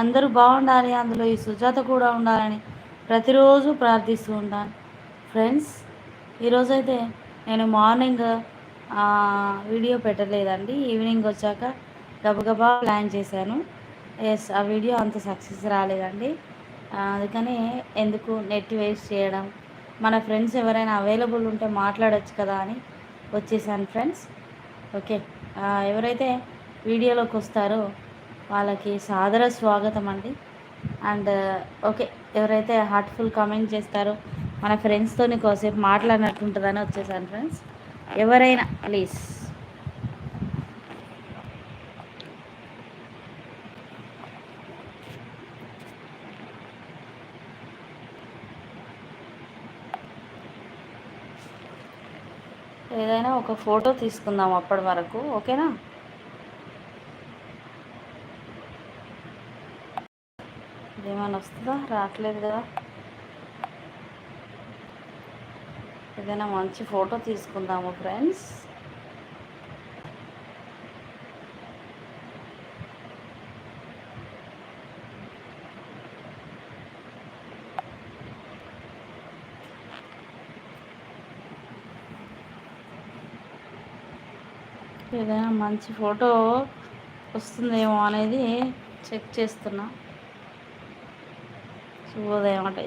అందరూ బాగుండాలి అందులో ఈ సుజాత కూడా ఉండాలని ప్రతిరోజు ప్రార్థిస్తూ ఉంటాను. ఫ్రెండ్స్ ఈరోజైతే నేను మార్నింగ్ వీడియో పెట్టలేదండి. ఈవినింగ్ వచ్చాక గబగబా ప్లాన్ చేశాను. ఎస్ ఆ వీడియో అంత సక్సెస్ రాలేదండి. అందుకని ఎందుకు నెట్ వేస్ట్ చేయడం? మన ఫ్రెండ్స్ ఎవరైనా అవైలబుల్ ఉంటే మాట్లాడచ్చు కదా అని వచ్చేసాను ఫ్రెండ్స్. ఓకే ఎవరైతే వీడియోలోకి వస్తారో వాళ్ళకి సాదర స్వాగతం అండి. అండ్ ఓకే ఎవరైతే హార్ట్ఫుల్ కామెంట్ చేస్తారో మన ఫ్రెండ్స్తో కోసేపు మాట్లాడినట్టుంటుందని వచ్చేసాను ఫ్రెండ్స్ ఎవరైనా ప్లీజ్ ఏదైనా ఒక ఫోటో తీసుకుందాం అప్పటి వరకు ఓకేనా? ఏమైనా వస్తుందా? రావట్లేదు కదా. ఏదైనా మంచి ఫోటో తీసుకుందాము ఫ్రెండ్స్. ఏదైనా మంచి ఫోటో వస్తుందేమో అనేది చెక్ చేస్తున్నా. శుభోదయం అంట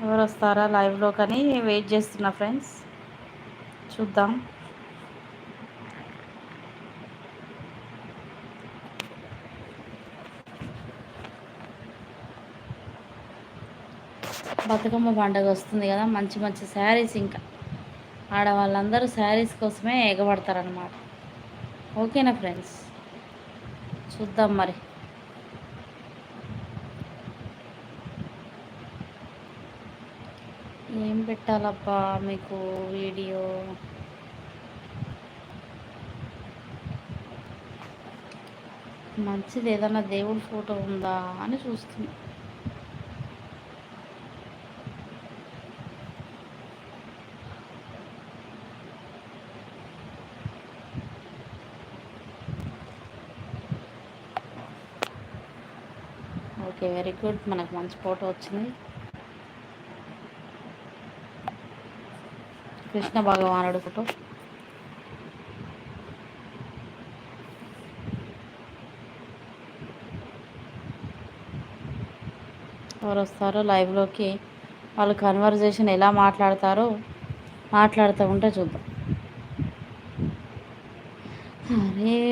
ఎవరు వస్తారా లైవ్లో కానీ వెయిట్ చేస్తున్నా ఫ్రెండ్స్? చూద్దాం. బతుకమ్మ పండుగ వస్తుంది కదా మంచి మంచి శారీస్ ఇంకా. ఆడవాళ్ళందరూ శారీస్ కోసమే ఎగబడతారనమాట ఓకేనా ఫ్రెండ్స్? చూద్దాం మరి. ఏం పెట్టాలబ్బా మీకు వీడియో? మంచిది ఏదన్నా దేవుడి ఫోటో ఉందా అని చూస్తున్నా. Okay very good. మనకు మంచి ఫోటో వచ్చింది. కృష్ణ భగవానుడు ఫోటో. ఎవరు వస్తారో లైవ్లోకి వాళ్ళు కన్వర్జేషన్ ఎలా మాట్లాడతారో మాట్లాడుతూ ఉంటే చూద్దాం హరే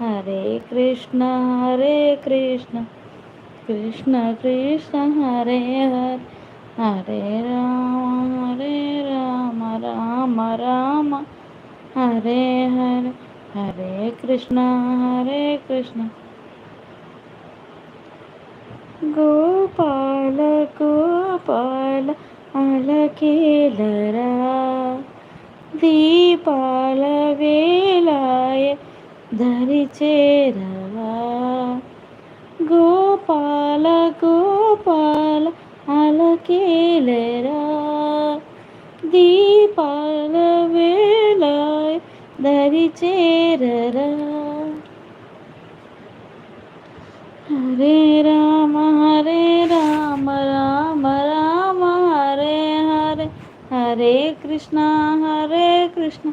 హరే హరే కృష్ణ హరే కృష్ణ కృష్ణ కృష్ణ హరే హరే హరే రామ హరే రామ రామ రామ హరే హరే హరే కృష్ణ హరే కృష్ణ గోపాల గోపాల అలకేలరా దీపాల వేలాయ చేరవా? గోపాల గోపాల అలకేలరా? దీపాల వేళ దరి చేరరా? హరే రామ హరే రామ రామ రామ హరే హరే. హరే కృష్ణ హరే కృష్ణ.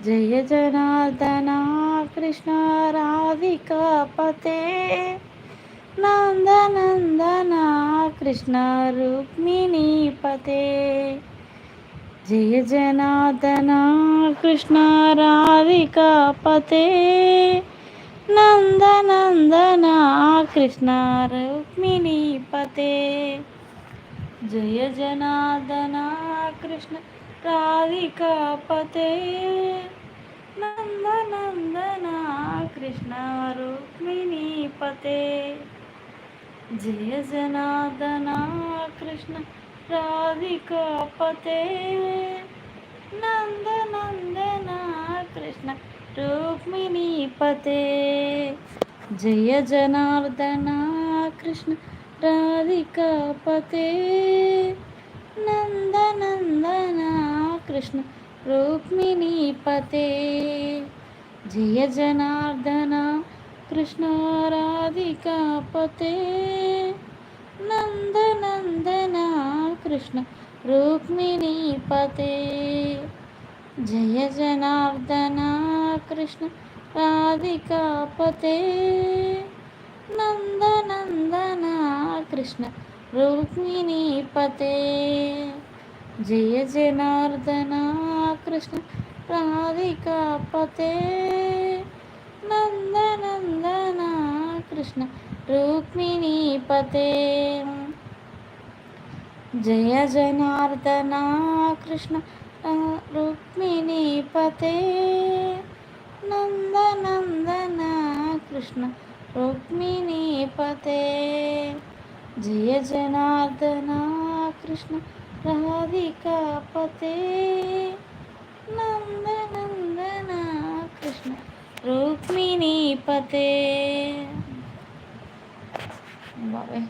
జయ జనార్దన కృష్ణ రాధికాపతే నందనందన కృష్ణ రుక్మిణీపతే జయ జనార్దన కృష్ణ రాధికాపతే నందనందన కృష్ణ రుక్మిణీపతే జయ జనార్దన కృష్ణ రాధికాపతే నందనందన కృష్ణ రుక్మిణీపతే జయ జనార్దన కృష్ణ రాధికాపతే నందనందన కృష్ణ రుక్మిణీపతే జయ జనార్దన కృష్ణ రాధికాపతే నందనందన కృష్ణ రుక్మిణీపతే జయ జనార్దన కృష్ణ రాధికాపతే నందనందన కృష్ణ రుక్మిణీపతే జయ జనార్దన కృష్ణ రాధికా రాధికాపతే నందనందన కృష్ణ రుక్మిణీపతే జయ జనార్దన కృష్ణ రాధికాపతే నందనందన కృష్ణ రుక్మిణీపతే జయ జనార్దన కృష్ణ రుక్మిణీపతే నందనందన కృష్ణ రుక్మిణీపతే జయ జనార్దన కృష్ణ రాధికాపతే నందనందన కృష్ణ రుక్మిణీ పతే బాబాయ్